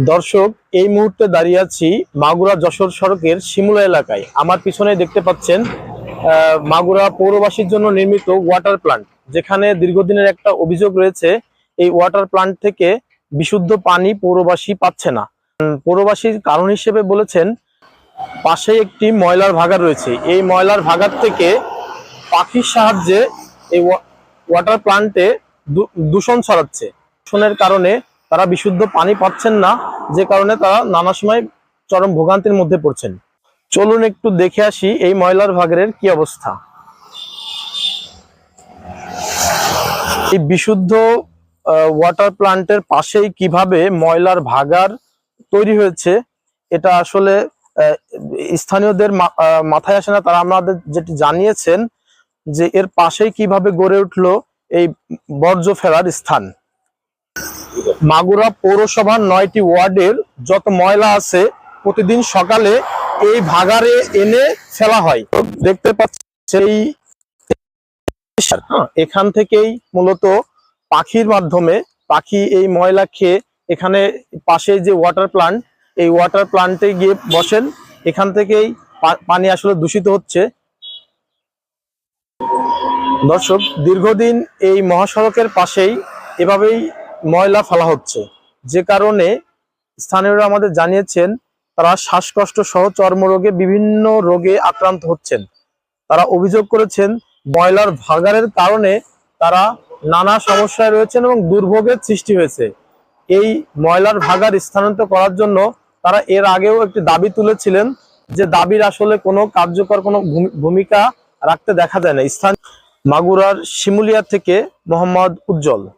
দর্শক, এই মুহূর্তে দাঁড়িয়ে আছি মাগুরা যশোর সড়কের শিমুলা এলাকায়। আমার পিছনে দেখতে পাচ্ছেন মাগুরা পৌরবাসীর জন্য নির্মিত ওয়াটার প্লান্ট যেখানে দীর্ঘদিনের একটা অভিযোগ রয়েছে, এই ওয়াটার প্লান্ট থেকে বিশুদ্ধ পানি পৌরবাসী পাচ্ছে না। পৌরবাসীর কারণ হিসেবে বলেছেন, পাশে একটি ময়লার ভাগার রয়েছে। এই ময়লার ভাগার থেকে পাখির সাহায্যে এই ওয়া- ওয়াটার প্লান্টে দূষণ ছড়াচ্ছে। দূষণের কারণে তারা বিশুদ্ধ পানি পাচ্ছেন না, যে কারণে তারা নানা সময় চরম ভোগান্তির মধ্যে পড়ছেন। চলুন একটু দেখে আসি এই ময়লার ভাগারের কি অবস্থা। এই বিশুদ্ধ ওয়াটার প্লান্টের পাশেই কীভাবে ময়লার ভাগার তৈরি হয়েছে, এটা আসলে স্থানীয়দের মাথায় আসে না, তারা আমাদের যেটি জানিয়েছেন যে এর পাশেই কীভাবে গড়ে উঠল এই বর্জ্য ফেলার স্থান। মাগুরা পৌরসভার নয়টি ওয়ার্ডের যত ময়লা আছে প্রতিদিন সকালে এই ভাগারে এনে ফেলা হয়। দেখতে হ্যাঁ, এখান থেকেই মূলত পাখির মাধ্যমে পাখি এই ময়লা খেয়ে এখানে পাশে যে ওয়াটার প্লান্ট এই ওয়াটার প্লান্টে গিয়ে বসেন। এখান থেকেই পানি আসলে দূষিত হচ্ছে। দর্শক দীর্ঘদিন এই মহাসড়কের পাশেই এভাবেই ময়লা ফেলা হচ্ছে। যে কারণে স্থানীয়রা আমাদের জানিয়েছেন, তারা শ্বাসকষ্ট সহ চর্মরোগে বিভিন্ন রোগে আক্রান্ত হচ্ছেন। তারা অভিযোগ করেছেন, ময়লার ভাগারের কারণে তারা নানা সমস্যায় রয়েছেন এবং দুর্ভোগের সৃষ্টি হয়েছে। এই ময়লার ভাগার স্থানান্তর করার জন্য তারা এর আগেও একটি দাবি তুলেছিলেন যে দাবির আসলে কোনো কার্যকর কোনো ভূমি- ভূমিকা রাখতে দেখা যায় না। স্থান মাগুরার শিমুলিয়া থেকে মোহাম্মদ উজ্জ্বল।